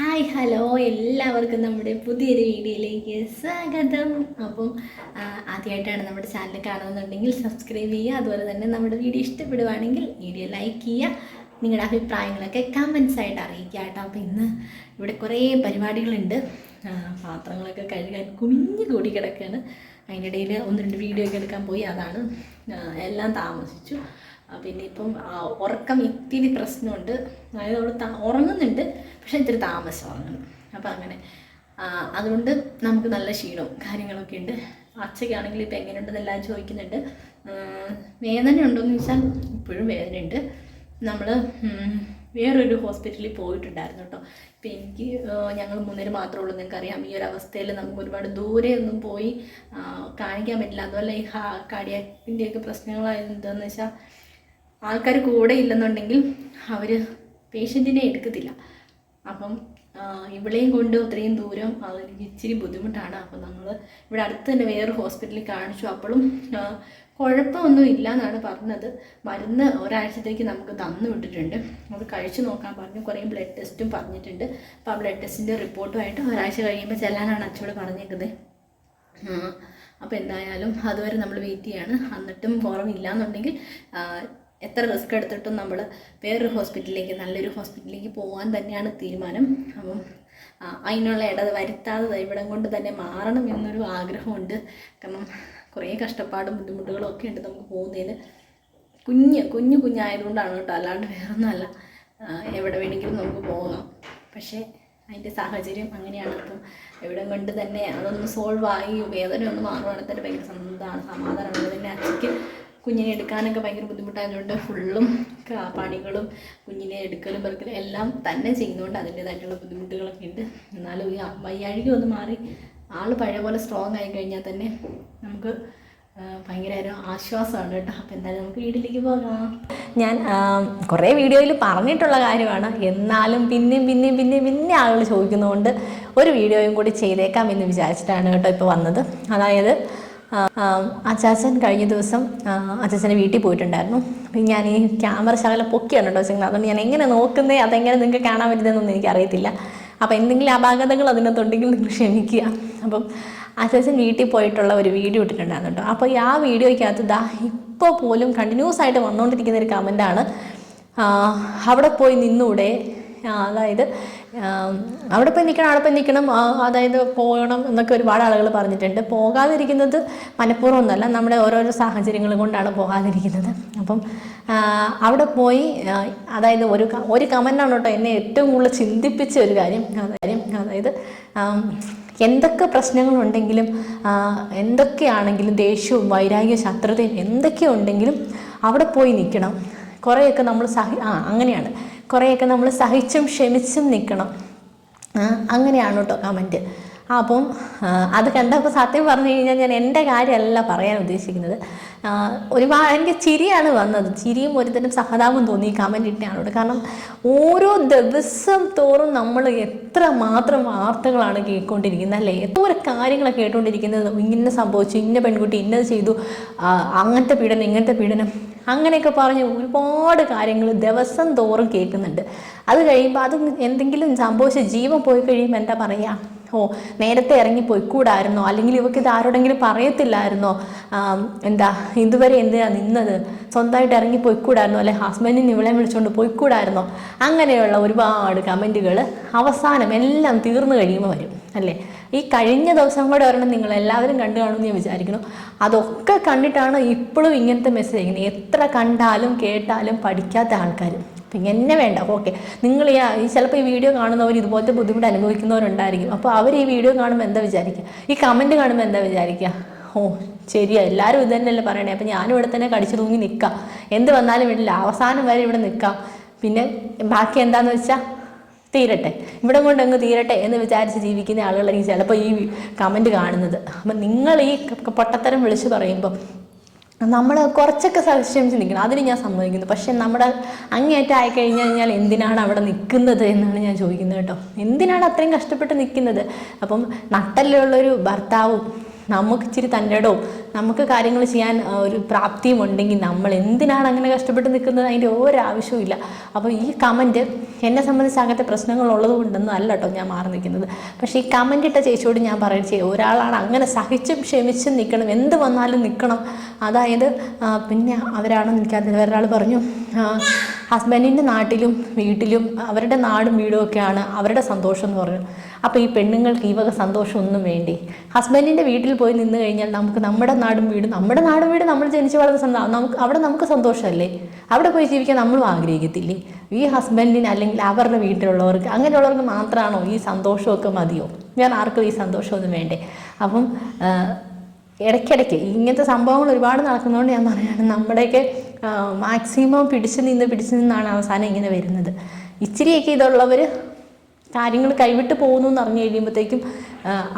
Hi hello. എല്ലാവർക്കും നമ്മുടെ പുതിയൊരു വീഡിയോയിലേക്ക് സ്വാഗതം. അപ്പം ആദ്യമായിട്ടാണ് നമ്മുടെ ചാനൽ കാണുന്നുണ്ടെങ്കിൽ സബ്സ്ക്രൈബ് ചെയ്യുക. അതുപോലെ തന്നെ നമ്മുടെ വീഡിയോ ഇഷ്ടപ്പെടുവാണെങ്കിൽ വീഡിയോ ലൈക്ക് ചെയ്യുക. നിങ്ങളുടെ അഭിപ്രായങ്ങളൊക്കെ കമൻസ് ആയിട്ട് അറിയിക്കുക കേട്ടോ. അപ്പോൾ ഇന്ന് ഇവിടെ കുറേ പരിപാടികളുണ്ട്. പാത്രങ്ങളൊക്കെ കഴുകാൻ കുഞ്ഞു കൂടി കിടക്കുകയാണ്. അതിന്റെ ഇടയിൽ ഒന്ന് രണ്ട് വീഡിയോ ഒക്കെ എടുക്കാൻ പോയി. അതാണ് എല്ലാം താമസിച്ചു. പിന്നെ ഇപ്പം ഉറക്കം ഇത്തിരി പ്രശ്നമുണ്ട്. അതായത് അവൾ ഉറങ്ങുന്നുണ്ട് പക്ഷെ ഇത്തിരി താമസം ഉറങ്ങുന്നു അപ്പം അങ്ങനെ അതുകൊണ്ട് നമുക്ക് നല്ല ക്ഷീണവും കാര്യങ്ങളൊക്കെ ഉണ്ട്. അച്ഛയ്ക്കാണെങ്കിൽ ഇപ്പം എങ്ങനെയുണ്ടെന്ന് എല്ലാവരും ചോദിക്കുന്നുണ്ട്. വേദന ഉണ്ടോയെന്ന് ചോദിച്ചാൽ ഇപ്പോഴും വേദന ഉണ്ട് നമ്മൾ വേറൊരു ഹോസ്പിറ്റലിൽ പോയിട്ടുണ്ടായിരുന്നു കേട്ടോ. ഇപ്പം എനിക്ക് ഞങ്ങൾ മൂന്നേര് മാത്രമേ ഉള്ളൂ നിങ്ങൾക്കറിയാം. ഈ ഒരു അവസ്ഥയിൽ നമുക്ക് ഒരുപാട് ദൂരെ ഒന്നും പോയി കാണിക്കാൻ പറ്റില്ല. അതുപോലെ ഈ ഹാ കാർഡിയാക്കിന്റെയൊക്കെ പ്രശ്നങ്ങളായത് എന്താണെന്ന് വെച്ചാൽ ആൾക്കാർ കൂടെ ഇല്ലെന്നുണ്ടെങ്കിൽ അവർ പേഷ്യന്റിനെ എടുക്കത്തില്ല. അപ്പം ഇവിടെയും കൊണ്ട് അത്രയും ദൂരം അതെനിക്ക് ഇച്ചിരി ബുദ്ധിമുട്ടാണ്. അപ്പം നമ്മൾ ഇവിടെ അടുത്ത് തന്നെ വേറൊരു ഹോസ്പിറ്റലിൽ കാണിച്ചു. അപ്പോഴും കുഴപ്പമൊന്നും ഇല്ല എന്നാണ് പറഞ്ഞത്. മരുന്ന് ഒരാഴ്ചത്തേക്ക് നമുക്ക് തന്നു വിട്ടിട്ടുണ്ട്. അത് കഴിച്ചു നോക്കാൻ പറഞ്ഞു. കുറേ ബ്ലഡ് ടെസ്റ്റും പറഞ്ഞിട്ടുണ്ട്. അപ്പോൾ ആ ബ്ലഡ് ടെസ്റ്റിന്റെ റിപ്പോർട്ടുമായിട്ട് ഒരാഴ്ച കഴിയുമ്പോൾ ചെല്ലാനാണ് അച്ചോട് പറഞ്ഞേക്കുന്നത് അപ്പോൾ എന്തായാലും അതുവരെ നമ്മൾ വെയിറ്റ് ചെയ്യാണ്. എന്നിട്ടും കുറവില്ല എന്നുണ്ടെങ്കിൽ എത്ര റിസ്ക് എടുത്തിട്ടും നമ്മൾ വേറൊരു ഹോസ്പിറ്റലിലേക്ക് നല്ലൊരു ഹോസ്പിറ്റലിലേക്ക് പോകാൻ തന്നെയാണ് തീരുമാനം. അപ്പം അതിനുള്ള ഇടത് വരുത്താതെ ഇവിടം കൊണ്ട് തന്നെ മാറണം എന്നൊരു ആഗ്രഹമുണ്ട്. കാരണം കുറേ കഷ്ടപ്പാടും ബുദ്ധിമുട്ടുകളും ഒക്കെ ഉണ്ട് നമുക്ക് പോകുന്നതിന്. കുഞ്ഞ് കുഞ്ഞു കുഞ്ഞായതുകൊണ്ടാണ് കേട്ടോ. അല്ലാണ്ട് വേറൊന്നുമല്ല. എവിടെ വേണമെങ്കിലും നമുക്ക് പോകാം. പക്ഷേ അതിന്റെ സാഹചര്യം അങ്ങനെയാണ്. അപ്പം എവിടെ കൊണ്ട് തന്നെ അതൊന്ന് സോൾവ് ആയി വേദന ഒന്ന് മാറുവാണെങ്കിൽ തന്നെ ഭയങ്കര സന്തോഷമാണ് സമാധാനമാണ്. പിന്നെ അച്ഛയ്ക്ക് കുഞ്ഞിനെ എടുക്കാനൊക്കെ ഭയങ്കര ബുദ്ധിമുട്ടായതുകൊണ്ട് ഫുള്ളും പണികളും കുഞ്ഞിനെ എടുക്കലും പെറുക്കലും എല്ലാം തന്നെ ചെയ്യുന്നതുകൊണ്ട് അതിന്റേതായിട്ടുള്ള ബുദ്ധിമുട്ടുകളൊക്കെ ഉണ്ട്. എന്നാലും ഈ വയ്യാഴിക ഒന്ന് മാറി ആൾ പഴയ പോലെ സ്ട്രോങ് ആയി കഴിഞ്ഞാൽ തന്നെ നമുക്ക് ഭയങ്കര ഒരു ആശ്വാസമാണ് കേട്ടോ. അപ്പം എന്തായാലും നമുക്ക് വീട്ടിലേക്ക് പോകാം. ഞാൻ കുറേ വീഡിയോയിൽ പറഞ്ഞിട്ടുള്ള കാര്യമാണ്. എന്നാലും പിന്നെയും പിന്നെയും പിന്നെയും പിന്നെ ആളുകൾ ചോദിക്കുന്നതുകൊണ്ട് ഒരു വീഡിയോയും കൂടി ചെയ്തേക്കാം എന്ന് വിചാരിച്ചിട്ടാണ് കേട്ടോ ഇപ്പോൾ വന്നത്. അതായത് അച്ചാച്ചൻ കഴിഞ്ഞ ദിവസം അച്ചാച്ചന്റെ വീട്ടിൽ പോയിട്ടുണ്ടായിരുന്നു. അപ്പം ഞാൻ ഈ ക്യാമറ ശകലം പൊക്കിയാണ് കേട്ടോ വെച്ചിരുന്നത് അതുകൊണ്ട് ഞാൻ എങ്ങനെ നോക്കുന്നേ അതെങ്ങനെ നിങ്ങൾക്ക് കാണാൻ പറ്റുന്നതെന്നൊന്നും എനിക്കറിയത്തില്ല. അപ്പോൾ എന്തെങ്കിലും അപാകതകൾ അതിനകത്തുണ്ടെങ്കിൽ നിങ്ങൾ ക്ഷമിക്കുക. അപ്പം അച്ചാച്ചൻ വീട്ടിൽ പോയിട്ടുള്ള ഒരു വീഡിയോ ഇട്ടിട്ടുണ്ടായിരുന്നു കേട്ടോ. അപ്പോൾ ഈ ആ വീഡിയോയ്ക്കകത്ത് ദാ ഇപ്പോൾ പോലും കണ്ടിന്യൂസ് ആയിട്ട് വന്നുകൊണ്ടിരിക്കുന്ന ഒരു കമന്റാണ് അവിടെ പോയി നിന്നൂടെ അതായത് അവിടെ പോയി നിൽക്കണം അവിടെ പോയി നിൽക്കണം അതായത് പോകണം എന്നൊക്കെ ഒരുപാട് ആളുകൾ പറഞ്ഞിട്ടുണ്ട്. പോകാതിരിക്കുന്നത് മനഃപൂർവം ഒന്നല്ല നമ്മുടെ ഓരോരോ സാഹചര്യങ്ങൾ കൊണ്ടാണ് പോകാതിരിക്കുന്നത്. അപ്പം അവിടെ പോയി അതായത് ഒരു ഒരു കമന്റാണ് കേട്ടോ എന്നെ ഏറ്റവും കൂടുതൽ ചിന്തിപ്പിച്ച ഒരു കാര്യം. കാര്യം അതായത് എന്തൊക്കെ പ്രശ്നങ്ങളുണ്ടെങ്കിലും എന്തൊക്കെയാണെങ്കിലും ദേഷ്യവും വൈരാഗ്യവും ശത്രുതയും എന്തൊക്കെ ഉണ്ടെങ്കിലും അവിടെ പോയി നിൽക്കണം. കുറേയൊക്കെ നമ്മൾ സഹി ആ അങ്ങനെയാണ്. കുറേയൊക്കെ നമ്മൾ സഹിച്ചും ക്ഷമിച്ചും നിൽക്കണം. അങ്ങനെയാണ് കേട്ടോ കമന്റ് അപ്പം അത് കണ്ടപ്പോൾ സത്യം പറഞ്ഞു കഴിഞ്ഞാൽ ഞാൻ എന്റെ കാര്യമല്ല പറയാൻ ഉദ്ദേശിക്കുന്നത്. ഒരുപാട് എനിക്ക് ചിരിയാണ് വന്നത്. ചിരിയും ഒരുതരം സഹതാപം തോന്നി ഈ കമന്റ് ഇട്ടാണോട് കാരണം ഓരോ ദിവസം തോറും നമ്മൾ എത്ര മാത്രം വാർത്തകളാണ് കേൾക്കൊണ്ടിരിക്കുന്നത് അല്ലേ? എത്ര കാര്യങ്ങളാണ് കേട്ടുകൊണ്ടിരിക്കുന്നത്? ഇങ്ങനെ സംഭവിച്ചു ഇന്ന പെൺകുട്ടി ഇന്നത് ചെയ്തു. അങ്ങനത്തെ പീഡനം ഇങ്ങനത്തെ പീഡനം. അങ്ങനെയൊക്കെ പറഞ്ഞ് ഒരുപാട് കാര്യങ്ങൾ ദിവസം തോറും കേൾക്കുന്നുണ്ട്. അത് കഴിയുമ്പോൾ അത് എന്തെങ്കിലും സംഭവിച്ച ജീവൻ പോയി കഴിയുമ്പോൾ എന്താ പറയുക ഓ നേരത്തെ ഇറങ്ങി പോയിക്കൂടായിരുന്നോ അല്ലെങ്കിൽ ഇവർക്ക് ഇത് ആരോടെങ്കിലും പറയത്തില്ലായിരുന്നോ? എന്താ ഇതുവരെ എന്തിനാ നിന്നത്? സ്വന്തമായിട്ട് ഇറങ്ങി പോയിക്കൂടായിരുന്നോ അല്ലെ ഹസ്ബൻഡിന് ഇവളെ വിളിച്ചുകൊണ്ട് പോയിക്കൂടായിരുന്നോ? അങ്ങനെയുള്ള ഒരുപാട് കമന്റുകൾ അവസാനം എല്ലാം തീർന്നു കഴിയുമ്പോൾ വരും അല്ലേ? ഈ കഴിഞ്ഞ ദിവസം കൂടെ ഒരെണ്ണം നിങ്ങൾ എല്ലാവരും കണ്ടു കാണുമെന്ന് ഞാൻ വിചാരിക്കുന്നു. അതൊക്കെ കണ്ടിട്ടാണ് ഇപ്പോഴും ഇങ്ങനത്തെ മെസ്സേജ് അയക്കുന്നത്. എത്ര കണ്ടാലും കേട്ടാലും പഠിക്കാത്ത ആൾക്കാർ അപ്പം എന്നെ വേണ്ട. ഓക്കെ നിങ്ങൾ ഈ ചിലപ്പോൾ ഈ വീഡിയോ കാണുന്നവർ ഇതുപോലത്തെ ബുദ്ധിമുട്ട് അനുഭവിക്കുന്നവരുണ്ടായിരിക്കും. അപ്പോൾ അവർ ഈ വീഡിയോ കാണുമ്പോൾ എന്താ വിചാരിക്കുക? ഈ കമന്റ് കാണുമ്പോൾ എന്താ വിചാരിക്കുക? ഓ ശരിയാ. എല്ലാവരും ഇത് തന്നെയല്ലേ പറയണേ. അപ്പം ഞാനും ഇവിടെ തന്നെ കടിച്ചു തൂങ്ങി നിൽക്കാം എന്ത് വന്നാലും ഇടില്ല അവസാനം വരെ ഇവിടെ നിൽക്കാം പിന്നെ ബാക്കി എന്താണെന്ന് വെച്ചാൽ തീരട്ടെ. ഇവിടെ കൊണ്ട് അങ്ങ് തീരട്ടെ എന്ന് വിചാരിച്ച് ജീവിക്കുന്ന ആളുകളായിരിക്കും ചിലപ്പോൾ ഈ കമന്റ് കാണുന്നത്. അപ്പം നിങ്ങൾ ഈ പൊട്ടത്തരം വിളിച്ച് പറയുമ്പം നമ്മൾ കുറച്ചൊക്കെ സംശയം ചിന്തിക്കണം അതിന് ഞാൻ സമ്മതിക്കുന്നു. പക്ഷേ നമ്മുടെ അങ്ങേറ്റം കഴിഞ്ഞ് കഴിഞ്ഞാൽ എന്തിനാണ് അവിടെ നിൽക്കുന്നത് എന്നാണ് ഞാൻ ചോദിക്കുന്നത് കേട്ടോ. എന്തിനാണ് അത്രയും കഷ്ടപ്പെട്ട് നിൽക്കുന്നത്? അപ്പം നട്ടല്ലുള്ളൊരു ഭർത്താവും നമുക്ക് ഇച്ചിരി തന്റെ ഇടവും നമുക്ക് കാര്യങ്ങൾ ചെയ്യാൻ ഒരു പ്രാപ്തിയും ഉണ്ടെങ്കിൽ നമ്മൾ എന്തിനാണ് അങ്ങനെ കഷ്ടപ്പെട്ട് നിൽക്കുന്നത്? അതിന്റെ ഒരാവശ്യവും ഇല്ല. അപ്പോൾ ഈ കമന്റ് എന്നെ സംബന്ധിച്ച് അങ്ങനത്തെ പ്രശ്നങ്ങൾ ഉള്ളത് കൊണ്ടൊന്നും അല്ല കേട്ടോ ഞാൻ മാറി നിൽക്കുന്നത്. പക്ഷേ ഈ കമന്റ് ഇട്ട ചേച്ചിയോട് ഞാൻ പറയുന്നത് ചെയ്യും ഒരാളാണ് അങ്ങനെ സഹിച്ചും ക്ഷമിച്ചും നിൽക്കണം. എന്ത് വന്നാലും നിൽക്കണം. അതായത് പിന്നെ അവരാണെന്ന് എനിക്കറിയില്ല വേറൊരാൾ പറഞ്ഞു ഹസ്ബൻഡിന്റെ നാട്ടിലും വീട്ടിലും അവരുടെ നാടും വീടും ഒക്കെയാണ് അവരുടെ സന്തോഷം എന്ന് പറഞ്ഞു. അപ്പോൾ ഈ പെണ്ണുങ്ങൾക്ക് ഈ വക സന്തോഷമൊന്നും വേണ്ടി? ഹസ്ബൻഡിന്റെ വീട്ടിൽ പോയി നിന്ന് കഴിഞ്ഞാൽ നമുക്ക് നമ്മുടെ നാടും വീട് നമ്മുടെ നാടും വീട് നമ്മൾ ജനിച്ചു വളർന്ന നമുക്ക് അവിടെ നമുക്ക് സന്തോഷമല്ലേ? അവിടെ പോയി ജീവിക്കാൻ നമ്മളും ആഗ്രഹിക്കത്തില്ലേ? ഈ ഹസ്ബൻഡിന് അല്ലെങ്കിൽ അവരുടെ വീട്ടിലുള്ളവർക്ക് അങ്ങനെയുള്ളവർക്ക് മാത്രമാണോ ഈ സന്തോഷമൊക്കെ മതിയോ? ഞാൻ ആർക്കും ഈ സന്തോഷമൊന്നും വേണ്ടേ? അപ്പം ഇടയ്ക്കിടയ്ക്ക് ഇങ്ങനത്തെ സംഭവങ്ങൾ ഒരുപാട് നടക്കുന്നതുകൊണ്ട് ഞാൻ പറയുകയാണ് നമ്മുടെയൊക്കെ മാക്സിമം പിടിച്ചു നിന്ന് പിടിച്ചു നിന്നാണ് അവസാനം ഇങ്ങനെ വരുന്നത്. ഇച്ചിരിയൊക്കെ ഇതുള്ളവർ കാര്യങ്ങൾ കൈവിട്ട് പോകുന്നു എന്ന് അറിഞ്ഞു കഴിയുമ്പോഴത്തേക്കും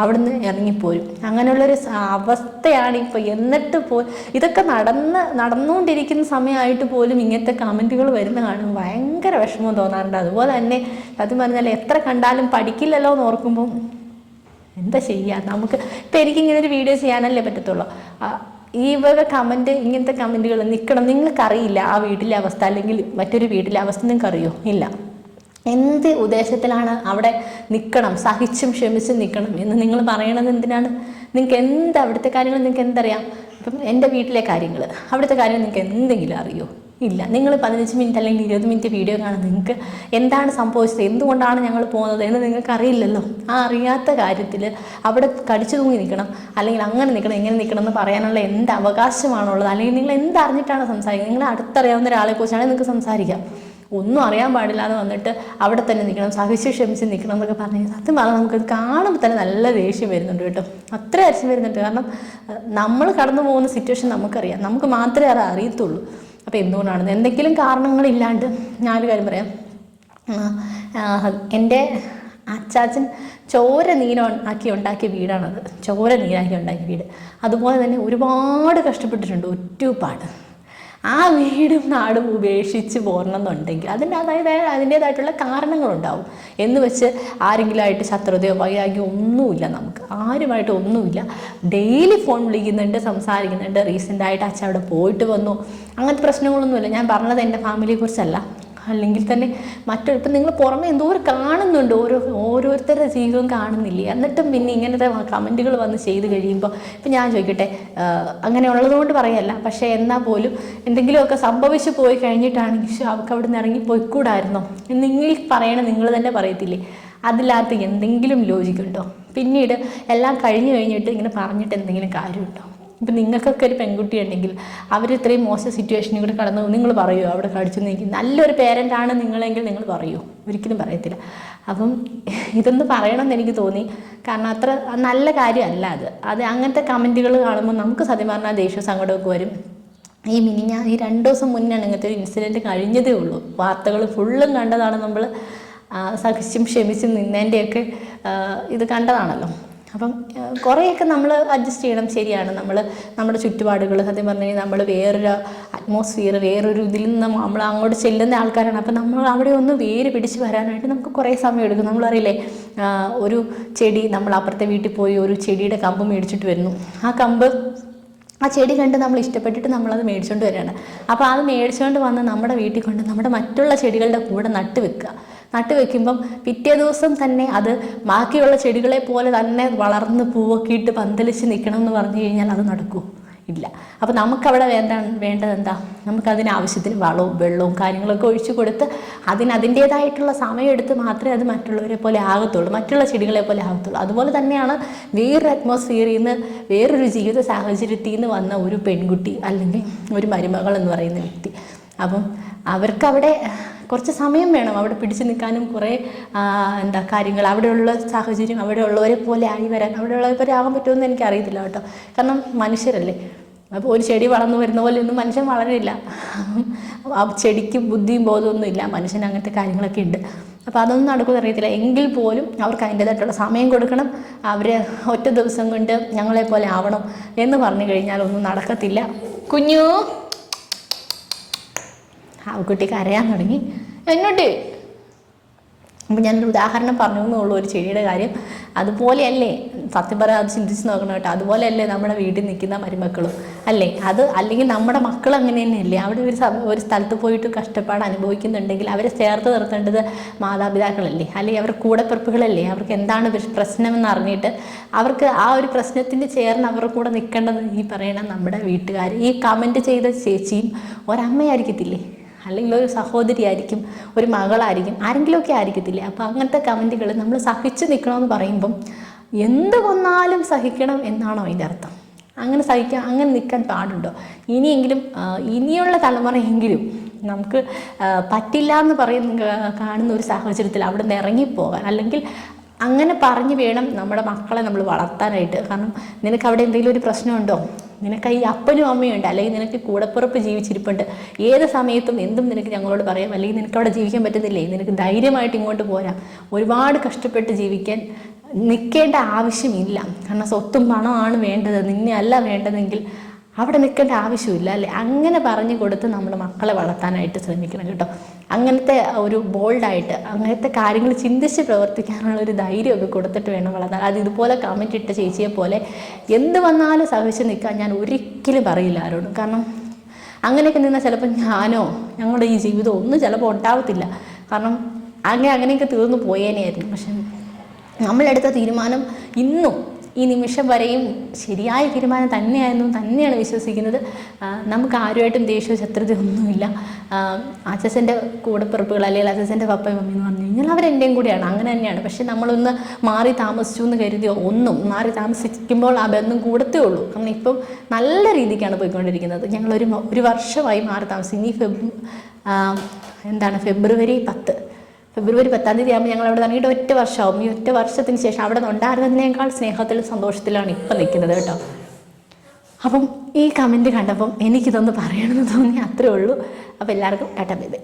അവിടുന്ന് ഇറങ്ങിപ്പോരും. അങ്ങനെയുള്ളൊരു അവസ്ഥയാണ് ഇപ്പോൾ എന്നിട്ട് പോ ഇതൊക്കെ നടന്ന് നടന്നുകൊണ്ടിരിക്കുന്ന സമയമായിട്ട് പോലും ഇങ്ങനത്തെ കമന്റുകൾ വരുന്ന കാണും ഭയങ്കര വിഷമം തോന്നാറുണ്ട്. അതുപോലെ തന്നെ സത്യം പറഞ്ഞാൽ എത്ര കണ്ടാലും പഠിക്കില്ലല്ലോ എന്ന് ഓർക്കുമ്പോൾ എന്താ ചെയ്യുക നമുക്ക് ഇപ്പം എനിക്കിങ്ങനെ ഒരു വീഡിയോ ചെയ്യാനല്ലേ പറ്റത്തുള്ളൂ. ഈ വക കമന്റ് ഇങ്ങനത്തെ കമന്റുകൾ നിൽക്കണം നിങ്ങൾക്കറിയില്ല ആ വീട്ടിലെ അവസ്ഥ അല്ലെങ്കിൽ മറ്റൊരു വീട്ടിലെ അവസ്ഥ നിങ്ങൾക്ക് അറിയോ ഇല്ല. എന്ത് ഉദ്ദേശത്തിലാണ് അവിടെ നിൽക്കണം സഹിച്ചും ക്ഷമിച്ചും നിൽക്കണം എന്ന് നിങ്ങൾ പറയണത് എന്തിനാണ്? നിങ്ങൾക്ക് എന്ത് അവിടുത്തെ കാര്യങ്ങൾ നിങ്ങൾക്ക് എന്തറിയാം? ഇപ്പം എന്റെ വീട്ടിലെ കാര്യങ്ങൾ. അവിടുത്തെ കാര്യങ്ങൾ നിങ്ങൾക്ക് എന്തെങ്കിലും അറിയോ? ഇല്ല. നിങ്ങൾ പതിനഞ്ച് മിനിറ്റ് അല്ലെങ്കിൽ ഇരുപത് മിനിറ്റ് വീഡിയോ കാണാൻ നിങ്ങൾക്ക് എന്താണ് സംഭവിച്ചത്? എന്തുകൊണ്ടാണ് ഞങ്ങൾ പോകുന്നത് എന്ന് നിങ്ങൾക്ക് അറിയില്ലല്ലോ ആ അറിയാത്ത കാര്യത്തിൽ അവിടെ കടിച്ചു തൂങ്ങി നിൽക്കണം. അല്ലെങ്കിൽ അങ്ങനെ നിൽക്കണം എങ്ങനെ നിൽക്കണം എന്ന് പറയാനുള്ള എന്ത് അവകാശമാണുള്ളത്? അല്ലെങ്കിൽ നിങ്ങൾ എന്തറിഞ്ഞിട്ടാണ് സംസാരിക്കുന്നത്? നിങ്ങൾ അടുത്തറിയാവുന്ന ഒരാളെ കുറിച്ചാണെങ്കിൽ നിങ്ങൾക്ക് സംസാരിക്കാം. ഒന്നും അറിയാൻ പാടില്ലാതെ വന്നിട്ട് അവിടെ തന്നെ നിൽക്കണം സഹിച്ച് ക്ഷമിച്ച് നിൽക്കണം എന്നൊക്കെ പറഞ്ഞു സത്യം പറഞ്ഞാൽ നമുക്ക് കാണുമ്പോൾ തന്നെ നല്ല ദേഷ്യം വരുന്നുണ്ട് കേട്ടോ. അത്ര ദേഷ്യം വരുന്നുണ്ട്. കാരണം നമ്മൾ കടന്നു പോകുന്ന സിറ്റുവേഷൻ നമുക്കറിയാം. നമുക്ക് മാത്രമേ അത് അറിയത്തുള്ളൂ. അപ്പോൾ എന്തുകൊണ്ടാണ്? എന്തെങ്കിലും കാരണങ്ങളില്ലാണ്ട് ഞാനൊരു കാര്യം പറയാം. എന്റെ അച്ചാച്ചൻ ചോര നീര ആക്കി ഉണ്ടാക്കിയ വീടാണത്. ചോര നീരാക്കി ഉണ്ടാക്കിയ വീട്. അതുപോലെ തന്നെ ഒരുപാട് കഷ്ടപ്പെട്ടിട്ടുണ്ട്. ഒരുപാട് ആ വീടും നാടും ഉപേക്ഷിച്ച് പോരണമെന്നുണ്ടെങ്കിൽ അതിന്റെ അതായത് അതിന്റേതായിട്ടുള്ള കാരണങ്ങളുണ്ടാവും. എന്ന് വെച്ച് ആരെങ്കിലുമായിട്ട് ശത്രുതയോ വൈരാഗ്യമോ ഒന്നുമില്ല നമുക്ക്. ആരുമായിട്ട് ഒന്നുമില്ല. ഡെയിലി ഫോൺ വിളിക്കുന്നുണ്ട് സംസാരിക്കുന്നുണ്ട് റീസെന്റായിട്ട് അച്ഛൻ അവിടെ പോയിട്ട് വന്നു. അങ്ങനത്തെ പ്രശ്നങ്ങളൊന്നുമില്ല. ഞാൻ പറഞ്ഞത് എന്റെ ഫാമിലിയെ കുറിച്ചല്ല അല്ലെങ്കിൽ തന്നെ മറ്റൊരു ഇപ്പം നിങ്ങൾ പുറമെ എന്തോരം കാണുന്നുണ്ട്. ഓരോ ഓരോരുത്തരുടെ ജീവിതവും കാണുന്നില്ലേ? എന്നിട്ടും പിന്നെ ഇങ്ങനത്തെ കമന്റുകൾ വന്ന് ചെയ്ത് കഴിയുമ്പോൾ ഇപ്പം ഞാൻ ചോദിക്കട്ടെ അങ്ങനെ ഉള്ളതുകൊണ്ട് പറയല്ല. പക്ഷേ എന്നാൽ പോലും എന്തെങ്കിലുമൊക്കെ സംഭവിച്ചു പോയി കഴിഞ്ഞിട്ടാണെങ്കിൽ അവർക്ക് അവിടെ നിന്ന് ഇറങ്ങി പോയിക്കൂടായിരുന്നോ? നിങ്ങൾ പറയണ നിങ്ങൾ തന്നെ പറയത്തില്ലേ? അതിനകത്ത് എന്തെങ്കിലും ലോജിക്കുണ്ടോ പിന്നീട് എല്ലാം കഴിഞ്ഞു കഴിഞ്ഞിട്ട് ഇങ്ങനെ പറഞ്ഞിട്ട് എന്തെങ്കിലും കാര്യമുണ്ടോ? ഇപ്പം നിങ്ങൾക്കൊക്കെ ഒരു പെൺകുട്ടി ഉണ്ടെങ്കിൽ അവർ ഇത്രയും മോശം സിറ്റുവേഷനിൽ കൂടെ കടന്നു നിങ്ങൾ പറയുമോ അവിടെ കടിച്ചു നീക്കി. നല്ലൊരു പേരന്റാണ് നിങ്ങളെങ്കിൽ നിങ്ങൾ പറയുമോ ഒരിക്കലും പറയത്തില്ല. അപ്പം ഇതൊന്ന് പറയണമെന്ന് എനിക്ക് തോന്നി. കാരണം അത്ര നല്ല കാര്യമല്ല അത്. അത് അങ്ങനത്തെ കമന്റുകൾ കാണുമ്പോൾ നമുക്ക് സത്യം പറഞ്ഞാൽ ദേഷ്യ സങ്കടമൊക്കെ വരും. ഈ മിനിഞ്ഞ ഈ രണ്ട് ദിവസം മുന്നാണ് ഇങ്ങനത്തെ ഒരു ഇൻസിഡന്റ് കഴിഞ്ഞതേ ഉള്ളൂ. വാർത്തകൾ ഫുള്ളും കണ്ടതാണ് നമ്മൾ സഹിച്ചും ക്ഷമിച്ചും നിന്നതിന്റെയൊക്കെ ഇത് കണ്ടതാണല്ലോ. അപ്പം കുറേയൊക്കെ നമ്മൾ അഡ്ജസ്റ്റ് ചെയ്യണം ശരിയാണ്. നമ്മൾ നമ്മുടെ ചുറ്റുപാടുകൾ സത്യം പറഞ്ഞു കഴിഞ്ഞാൽ നമ്മൾ വേറൊരു അറ്റ്മോസ്ഫിയർ വേറൊരു ഇതിൽ നിന്ന് നമ്മൾ അങ്ങോട്ട് ചെല്ലുന്ന ആൾക്കാരാണ്. അപ്പം നമ്മൾ അവിടെ ഒന്ന് വേര് പിടിച്ച് വരാനായിട്ട് നമുക്ക് കുറേ സമയം എടുക്കും. നമ്മളറിയില്ലേ ഒരു ചെടി നമ്മൾ അപ്പുറത്തെ വീട്ടിൽ പോയി ഒരു ചെടിയുടെ കമ്പ് മേടിച്ചിട്ട് വരുന്നു. ആ കമ്പ് ആ ചെടി കണ്ട് നമ്മൾ ഇഷ്ടപ്പെട്ടിട്ട് നമ്മളത് മേടിച്ചുകൊണ്ട് വരികയാണ് അപ്പോൾ അത് മേടിച്ചുകൊണ്ട് വന്ന് നമ്മുടെ വീട്ടിൽ കൊണ്ട് നമ്മുടെ മറ്റുള്ള ചെടികളുടെ കൂടെ നട്ട് വെക്കുക. നട്ട് വെക്കുമ്പം പിറ്റേ ദിവസം തന്നെ അത് ബാക്കിയുള്ള ചെടികളെ പോലെ തന്നെ വളർന്ന് പൂവൊക്കെ ഇട്ട് പന്തലിച്ച് നിൽക്കണം എന്ന് പറഞ്ഞു കഴിഞ്ഞാൽ അത് നടക്കുമോ ഇല്ല. അപ്പോൾ നമുക്കവിടെ വേണ്ട വേണ്ടത് എന്താ നമുക്കതിന് ആവശ്യത്തിന് വളവും വെള്ളവും കാര്യങ്ങളൊക്കെ ഒഴിച്ചു കൊടുത്ത് അതിന് അതിന്റേതായിട്ടുള്ള സമയം എടുത്ത് മാത്രമേ അത് മറ്റുള്ളവരെ പോലെ ആകത്തുള്ളൂ മറ്റുള്ള ചെടികളെ പോലെ ആകത്തുള്ളൂ. അതുപോലെ തന്നെയാണ് വേറൊരു അറ്റ്മോസ്ഫിയറിൽ നിന്ന് വേറൊരു ജീവിത സാഹചര്യത്തിൽ നിന്ന് വന്ന ഒരു പെൺകുട്ടി അല്ലെങ്കിൽ ഒരു മരുമകൾ എന്ന് പറയുന്ന വ്യക്തി. അപ്പം അവർക്കവിടെ കുറച്ച് സമയം വേണം അവിടെ പിടിച്ചു നിൽക്കാനും കുറേ എന്താ കാര്യങ്ങൾ. അവിടെയുള്ള സാഹചര്യം അവിടെയുള്ളവരെ പോലെ ആയി വരാൻ അവിടെയുള്ളവരെ പോലെ ആകാൻ പറ്റുമെന്ന് എനിക്ക് അറിയത്തില്ല കേട്ടോ. കാരണം മനുഷ്യരല്ലേ? അപ്പോൾ ഒരു ചെടി വളർന്നു വരുന്ന പോലെ ഒന്നും മനുഷ്യൻ വളരില്ല ആ ചെടിക്ക് ബുദ്ധിയും ബോധമൊന്നും ഇല്ല. മനുഷ്യന് അങ്ങനത്തെ കാര്യങ്ങളൊക്കെ ഉണ്ട്. അപ്പോൾ അതൊന്നും നടക്കുമെന്ന് അറിയത്തില്ല. എങ്കിൽ പോലും അവർക്ക് അതിന്റേതായിട്ടുള്ള സമയം കൊടുക്കണം. അവർ ഒറ്റ ദിവസം കൊണ്ട് ഞങ്ങളെ പോലെ ആവണം എന്ന് പറഞ്ഞു കഴിഞ്ഞാൽ ഒന്നും നടക്കത്തില്ല. കുഞ്ഞു! ആ കുട്ടി കരയാൻ തുടങ്ങി. എന്നോട്ട് അപ്പം ഞാനൊരു ഉദാഹരണം പറഞ്ഞു എന്നുള്ളൂ ഒരു ചെടിയുടെ കാര്യം. അതുപോലെയല്ലേ സത്യം പറയാൻ അത് ചിന്തിച്ച് നോക്കണം കേട്ടോ. അതുപോലെയല്ലേ നമ്മുടെ വീട്ടിൽ നിൽക്കുന്ന മരുമക്കളും അല്ലേ? അത് അല്ലെങ്കിൽ നമ്മുടെ മക്കൾ അങ്ങനെ തന്നെയല്ലേ? അവിടെ ഒരു ഒരു സ്ഥലത്ത് പോയിട്ട് കഷ്ടപ്പാട് അനുഭവിക്കുന്നുണ്ടെങ്കിൽ അവരെ ചേർത്ത് നിർത്തേണ്ടത് മാതാപിതാക്കളല്ലേ? അല്ലെങ്കിൽ അവരുടെ കൂടെപ്പിറപ്പുകളല്ലേ? അവർക്ക് എന്താണ് പ്രശ്- പ്രശ്നമെന്ന് അറിഞ്ഞിട്ട് അവർക്ക് ആ ഒരു പ്രശ്നത്തിന് ചേർന്ന് അവരുടെ കൂടെ നിൽക്കേണ്ടത് ഈ പറയണ നമ്മുടെ വീട്ടുകാർ ഈ കമന്റ് ചെയ്ത ചേച്ചിയും ഒരമ്മയായിരിക്കത്തില്ലേ? അല്ലെങ്കിൽ ഒരു സഹോദരി ആയിരിക്കും ഒരു മകളായിരിക്കും ആരെങ്കിലുമൊക്കെ ആയിരിക്കത്തില്ലേ? അപ്പോൾ അങ്ങനത്തെ കമന്റുകൾ നമ്മൾ സഹിച്ച് നിൽക്കണമെന്ന് പറയുമ്പം എന്ത് വന്നാലും സഹിക്കണം എന്നാണോ അതിന്റെ അർത്ഥം. അങ്ങനെ സഹിക്കാൻ അങ്ങനെ നിൽക്കാൻ പാടുണ്ടോ? ഇനിയെങ്കിലും ഇനിയുള്ള തലമുറയെങ്കിലും നമുക്ക് പറ്റില്ല എന്ന് പറയുന്ന കാണുന്ന ഒരു സാഹചര്യത്തിൽ അവിടെ നിന്ന് ഇറങ്ങിപ്പോകാൻ അല്ലെങ്കിൽ അങ്ങനെ പറഞ്ഞു വേണം നമ്മുടെ മക്കളെ നമ്മൾ വളർത്താനായിട്ട്. കാരണം നിനക്ക് അവിടെ എന്തെങ്കിലും ഒരു പ്രശ്നമുണ്ടോ? നിനക്ക് ഈ അപ്പനും അമ്മയും ഉണ്ട്. അല്ലെങ്കിൽ നിനക്ക് കൂടപ്പുറപ്പ് ജീവിച്ചിരിപ്പുണ്ട്. ഏത് സമയത്തും എന്തും നിനക്ക് ഞങ്ങളോട് പറയാം. അല്ലെങ്കിൽ നിനക്ക് അവിടെ ജീവിക്കാൻ പറ്റുന്നില്ലേ? നിനക്ക് ധൈര്യമായിട്ട് ഇങ്ങോട്ട് പോരാം. ഒരുപാട് കഷ്ടപ്പെട്ട് ജീവിക്കാൻ നിൽക്കേണ്ട ആവശ്യമില്ല. കാരണം സ്വത്തും പണമാണ് വേണ്ടത്. നിന്നെ അല്ല വേണ്ടതെങ്കിൽ അവിടെ നിൽക്കേണ്ട ആവശ്യമില്ല അല്ലേ? അങ്ങനെ പറഞ്ഞു കൊടുത്ത് നമ്മുടെ മക്കളെ വളർത്താനായിട്ട് ശ്രമിക്കണം കേട്ടോ. അങ്ങനത്തെ ഒരു ബോൾഡായിട്ട് അങ്ങനത്തെ കാര്യങ്ങൾ ചിന്തിച്ച് പ്രവർത്തിക്കാനുള്ള ഒരു ധൈര്യമൊക്കെ കൊടുത്തിട്ട് വേണം വളർത്താൻ. അത് ഇതുപോലെ കമന്റ് ഇട്ട ചേച്ചിയെ പോലെ എന്ത് വന്നാലും സഹിച്ച് നിൽക്കാൻ ഞാൻ ഒരിക്കലും പറയില്ല ആരോടും. കാരണം അങ്ങനെയൊക്കെ നിന്നാൽ ചിലപ്പോൾ ഞാനോ ഞങ്ങളുടെ ഈ ജീവിതം ഒന്നും ചിലപ്പോൾ ഉണ്ടാവത്തില്ല. കാരണം അങ്ങനെ അങ്ങനെയൊക്കെ തീർന്നു പോയേനെയായിരുന്നു പക്ഷെ നമ്മളെടുത്ത തീരുമാനം ഇന്നും ഈ നിമിഷം വരെയും ശരിയായ തീരുമാനം തന്നെയായിരുന്നു തന്നെയാണ് വിശ്വസിക്കുന്നത്. നമുക്ക് ആരുമായിട്ടും ദേഷ്യമോ ശത്രുതയൊന്നുമില്ല അച്ഛന്റെ കൂടെപ്പിറപ്പുകൾ അല്ലെങ്കിൽ അച്ഛന്റെ പപ്പയും മമ്മി എന്ന് പറഞ്ഞു കഴിഞ്ഞാൽ അവരെന്റെയും കൂടെയാണ്. അങ്ങനെ തന്നെയാണ്. പക്ഷെ നമ്മളൊന്ന് മാറി താമസിച്ചു എന്ന് കരുതിയോ? ഒന്നും. മാറി താമസിക്കുമ്പോൾ ആ ബന്ധം കൂടത്തേ ഉള്ളൂ. കാരണം ഇപ്പം നല്ല രീതിക്കാണ് പോയിക്കൊണ്ടിരിക്കുന്നത്. ഞങ്ങളൊരു ഒരു വർഷമായി മാറി താമസിക്കും ഇനി ഫെബ് എന്താണ്? ഫെബ്രുവരി പത്ത്. ഫെബ്രുവരി പത്താം തീയതി ആകുമ്പോൾ ഞങ്ങൾ അവിടെ തുടങ്ങിയിട്ട് ഒറ്റ വർഷമാവും. ഈ ഒറ്റ വർഷത്തിന് ശേഷം അവിടെ ഉണ്ടായിരുന്നതിനേക്കാൾ സ്നേഹത്തിലും സന്തോഷത്തിലാണ് ഇപ്പം നിൽക്കുന്നത് കേട്ടോ. അപ്പം ഈ കമന്റ് കണ്ടപ്പം എനിക്കിതൊന്ന് പറയണമെന്ന് തോന്നി. അത്രേ ഉള്ളൂ. അപ്പോൾ എല്ലാവർക്കും ടാറ്റ ബൈ ബൈ.